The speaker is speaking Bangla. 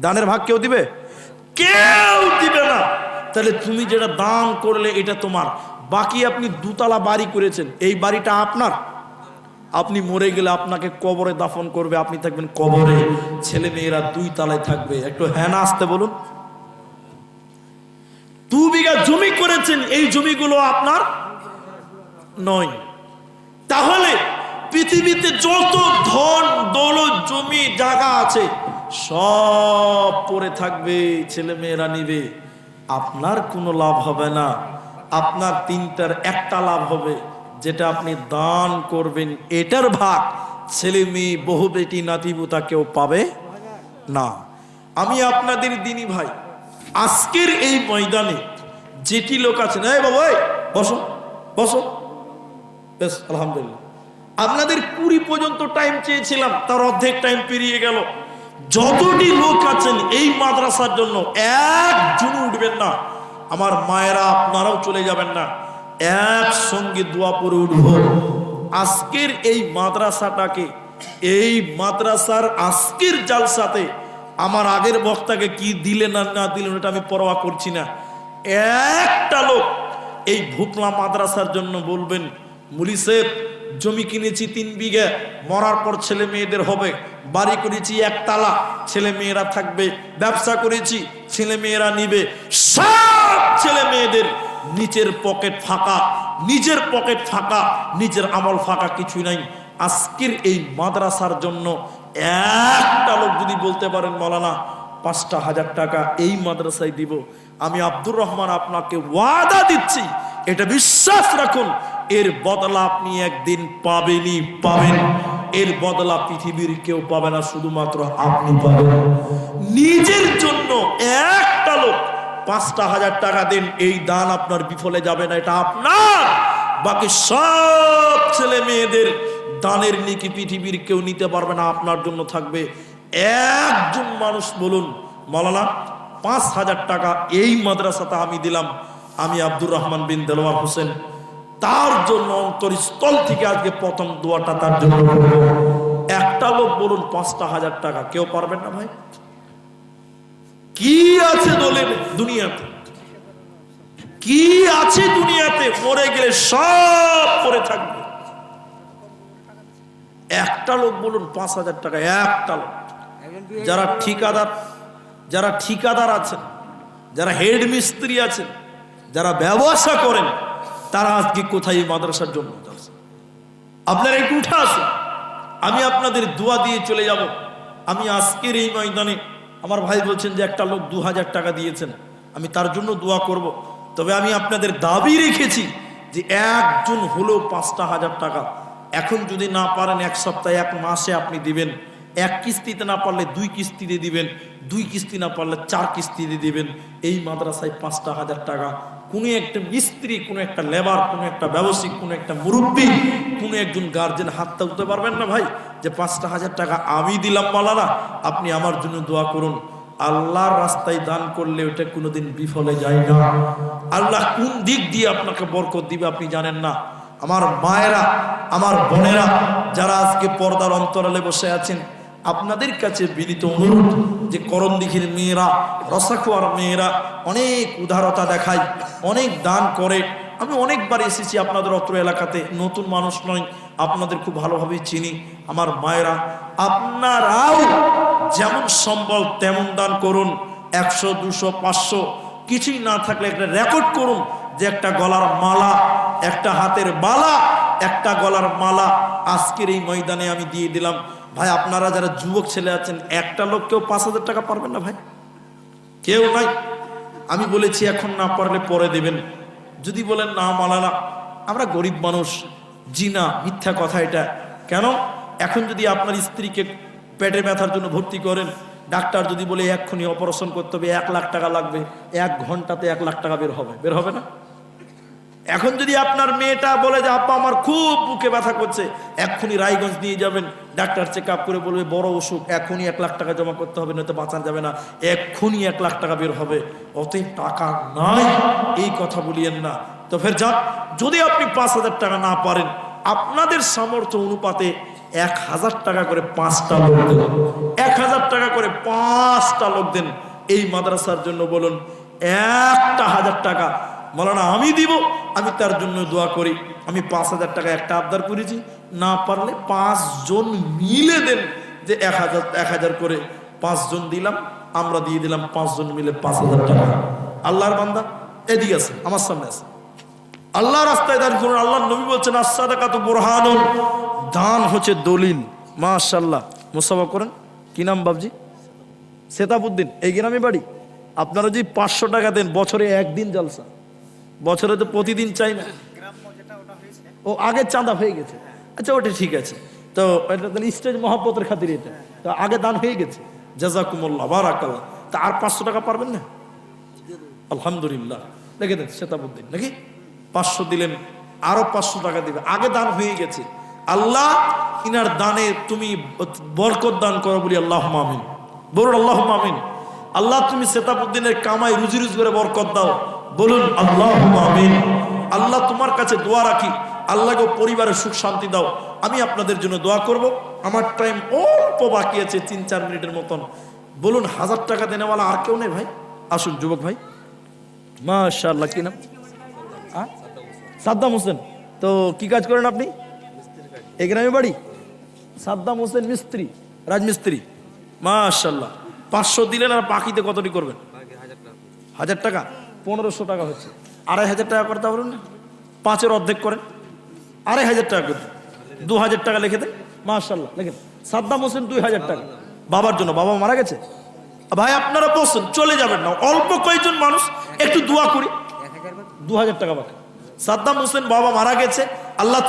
দানের ভাগ কেউ দিবে? কেউ দিবে না। তাহলে তুমি যেটা দান করলে, এটা তোমার। বাকি আপনি দুতলা বাড়ি করেছেন, এই বাড়িটা আপনার। আপনি মরে গেলে আপনাকে কবরে দাফন করবে, আপনি থাকবেন কবরে। ছেলে মেয়েরা দুই তালায় থাকবে। একটু হ্যাঁ আসতে বলুন। দু বিঘা জমি করেছেন, এই জমিগুলো আপনার নয়। তাহলে পৃথিবীতে যত ধন, দৌলত, জমি, জায়গা আছে সব পড়ে থাকবে, ছেলে মেয়েরা নিবে। আপনার কোনো লাভ হবে না। আপনার তিনটার একটা লাভ হবে, যেটা আপনি দান করবেন, এটার ভাগ ছেলে মেয়ে, বহু বেটি নাতিপুতা কেউ পাবে না। আমি আপনাদের দিনী ভাই, আজকের এই ময়দানে যেটি লোক আছেন, এই বাবা বসো বসো। বেশ, আলহামদুলিল্লাহ। আপনাদের কুড়ি পর্যন্ত টাইম চেয়েছিলাম, তার অর্ধেক টাইম পেরিয়ে গেল। যতটি লোক আছেন এই মাদ্রাসার জন্য একজন উঠবেন না। আমার মায়েরা আপনারাও চলে যাবেন না। একসঙ্গে দোয়া পরে উঠব। আজকের এই মাদ্রাসাটাকে, এই মাদ্রাসার আজকের জালসাতে আমার আগের বক্তাকে কি দিলেন আর না দিলেন এটা আমি পরোয়া করছি না। একটা লোক এই ভুকলা মাদ্রাসার জন্য বলবেন মুলিসের জমি কিনেছি তিন বিঘে, মরার পর ছেলে মেয়েদের হবে, বাড়ি করেছি একতলা ছেলে মেয়েরা থাকবে, ব্যবসা করেছি, ছেলে মেয়েরা নিবে, সব ছেলে মেয়েদের নিচের পকেট ফাঁকা, নিজের পকেট ফাঁকা, নিজের আমল ফাঁকা কিছুই নাই। আজকের এই মাদ্রাসার জন্য একটা লোক যদি বলতে পারেন, মলানা পাঁচটা হাজার টাকা এই মাদ্রাসায় দিব। আমি আব্দুর রহমান আপনাকে ওয়াদা দিচ্ছি, এটা বিশ্বাস রাখুন, এর বদলা আপনি একদিন পাবেনই পাবেন। এর বদলা পৃথিবীর কেউ পাবে না, শুধুমাত্র আপনি পাবেন। নিজের জন্য একটা লোক পাঁচটা হাজার টাকা দেন, এই দান আপনার বিফলে যাবে না, এটা আপনার। বাকি সব ছেলে মেয়েদের দানের নিকি পৃথিবীর কেউ নিতে পারবে না, আপনার জন্য থাকবে একজন মানুষ বলুন, মলানা, পাঁচ হাজার টাকা এই মাদ্রাসাতে আমি দিলাম, আমি আব্দুর রহমান বিন দেলোয়ার হোসেন। তার জন্য অন্তরস্থল থেকে আজকে প্রথম দোয়াটা তার জন্য একটা লোক বলুন, পাঁচটা হাজার টাকা, কেউ পারবেন না ভাই? কি আছে দলের দুনিয়াতে? কি আছে দুনিয়াতে? মরে গেলে সব পরে থাকবে। একটা লোক বলুন, পাঁচ হাজার টাকা, একটা লোক। যারা ঠিকাদার যারা ঠিকাদার আছেন যারা হেড মিস্ত্রি আছেন যারা ব্যবসা করেন, তারা আজকে কোথায় মাদ্রাসার জন্য আপনারা একটু উঠে আসুন। আমি আপনাদের দোয়া দিয়ে চলে যাব। আমি আজকের এই ময়দানে, আমার ভাই বলছেন যে একটা লোক দু হাজার টাকা দিয়েছেন। আমি তার জন্য দোয়া করব। তবে আমি আপনাদের দাবি রেখেছি যে একজন হলেও পাঁচটা হাজার টাকা। এখন যদি না পারেন, এক সপ্তাহে, এক মাসে আপনি দিবেন। এক কিস্তিতে না পারলে দুই কিস্তিতে দিবেন, দুই কিস্তি না পারলে চার কিস্তিতে দিবেন। এই মাদ্রাসায় পাঁচটা হাজার টাকা। কোনো একটা মিস্ত্রি, কোনো একটা লেবার, কোনো একটা ব্যবসায়িক, কোনো একটা মুরব্বী, কোনো একজন গার্জেন হাত তুলতে পারবেন না ভাই? যে পাঁচটা হাজার টাকা আমি দিলাম মালানা, আপনি আমার জন্য দোয়া করুন। আল্লাহর রাস্তায় দান করলে ওটা কোনোদিন বিফলে যায় না। আল্লাহ কোন দিক দিয়ে আপনাকে বরকত দিবে আপনি জানেন না। আমার মায়েরা, আমার বোনেরা, যারা আজকে পর্দার অন্তরালে বসে আছেন আপনাদের কাছে বিনীত অনুরোধ যে করণ দিঘির মেয়েরা, রসাখুয়ার মেয়েরা অনেক উদারতা দেখায়, অনেক দান করে। আমি অনেকবার এসেছি আপনাদের অত্র এলাকাতে, নতুন মানুষ নয় আপনাদের খুব ভালোভাবে চিনি। আমার মায়েরা, আপনারাও যেমন সম্বল তেমন দান করুন। একশো, দুশো, পাঁচশো, কিছুই না থাকলে একটা রেকর্ড করুন যে একটা গলার মালা, একটা হাতের বালা একটা গলার মালা আজকের এই ময়দানে আমি দিয়ে দিলাম। ভাই, আপনারা যারা যুবক ছেলে আছেন, একটা লোক কেউ পাঁচ হাজার টাকা পারবেন না ভাই? কেউ নাই। আমি বলেছি, এখন না পারলে পরে দেবেন। যদি বলেন, না মালানা আমরা গরিব মানুষ। জি না, মিথ্যা কথা এটা। কেন? এখন যদি আপনার স্ত্রীকে পেটে ব্যথার জন্য ভর্তি করেন, ডাক্তার যদি বলে, এক্ষুনি অপারেশন করতে হবে, এক লাখ টাকা লাগবে, এক ঘন্টাতে এক লাখ টাকা বের হবে। বের হবে না? এখন যদি আপনার মেয়েটা বলে যে, আব্বা, আমার খুব বুকে ব্যথা করছে, এক্ষুনি রায়গঞ্জ নিয়ে যাবেন। ডাক্তার চেক আপ করে বলবে, বড় অসুখ এখনই এক লাখ টাকা জমা করতে হবে, নয়তো বাঁচানো যাবে না, এক্ষুনি এক লাখ টাকা বের হবে। অতএব টাকা নাই, এই কথা বলিয়েন না। তো ফের যাক, যদি আপনি পাঁচ হাজার টাকা না পারেন, আপনাদের সামর্থ্য অনুপাতে এক হাজার টাকা করে পাঁচটা লোক দেন। এক হাজার টাকা করে পাঁচটা লোক দেন। এই মাদ্রাসার জন্য বলুন, একটা হাজার টাকা। মৌলানা আমি দিব আমি তার জন্য দোয়া করি। আমি পাঁচ হাজার টাকা একটা আবদার করেছি। না পারলে পাঁচজন মিলে দেন যে এক হাজার এক হাজার করে পাঁচজন দিলাম, আমরা দিয়ে দিলাম পাঁচজন মিলে পাঁচ হাজার টাকা। আল্লাহর বান্দা, এদিকে আছে আমার সামনে আছে আল্লাহ রাস্তায় দান করুন আল্লাহ নবী বলছেন আসাদাকা তো বোরহানুন। দান হচ্ছে দলিল। মাশাল্লাহ মুসাফা করেন। কি নাম বাবজি সেতাবুদ্দিন এই গ্রামে বাড়ি। আপনারা যদি পাঁচশো টাকা দেন, বছরে একদিন জলসা। বছরে তো প্রতিদিন চাই না। ও, আগে চাঁদা হয়ে গেছে। আচ্ছা ওটা ঠিক আছে। তো এটা স্টেজ মহাব্বতের খাতির এটা। তো আগে দান হয়ে গেছে। জাজাকুমুল্লাহ, বারাকাল্লাহ। তা আর পাঁচশো টাকা পারবেন না? আলহামদুলিল্লাহ। দেখে দেন, সেতাবুদ্দিন। নাকি পাঁচশো দিলেন, আরও পাঁচশো টাকা দিবে। আগে দান হয়ে গেছে। আল্লাহ, ইনার দানে তুমি বরকত দান করো বলি আল্লাহ মামিন বলুন আল্লাহ মামিন আল্লাহ, তুমি সেতাবুদ্দিনের কামাই রুজি রুজি করে বরকত দাও। বলুন আল্লাহ মামিন আল্লাহ তোমার কাছে দোয়া রাখি। আল্লাহকে পরিবারের সুখ, শান্তি দাও। আমি আপনাদের জন্য দোয়া করব। আমার টাইম অল্প বাকি আছে, তিন, চার মিনিটের মতন। বলুন, হাজার টাকা দেনেওয়ালা আর কেউ নেই ভাই? আসুন, যুবক ভাই। মাশাআল্লাহ, কি নাম? সাদ্দাম হোসেন। তো কি কাজ করেন আপনি? এই গ্রামে বাড়ি? সাদ্দাম হোসেন মিস্ত্রি, রাজমিস্ত্রি। মাশাল্লাহ পাঁচশো দিলেন আর বাকিতে কতটি করবেন? হাজার টাকা। পনেরোশো টাকা হচ্ছে। আড়াই হাজার টাকা করতে পারবেন না। পাঁচের অর্ধেক করেন আড়াই হাজার টাকা করতে দু হাজার টাকা লিখে দেন। মাশাল্লাহ লেখেন। সাদ্দাম হোসেন দুই হাজার টাকা। বাবার জন্য। বাবা মারা গেছে? ভাই আপনারা বসুন চলে যাবেন না। অল্প কয়েকজন মানুষ একটু দোয়া করি। দু হাজার টাকা বাকি। সাদ্দাম হোসেন বাবা মারা গেছে। আল্লাহ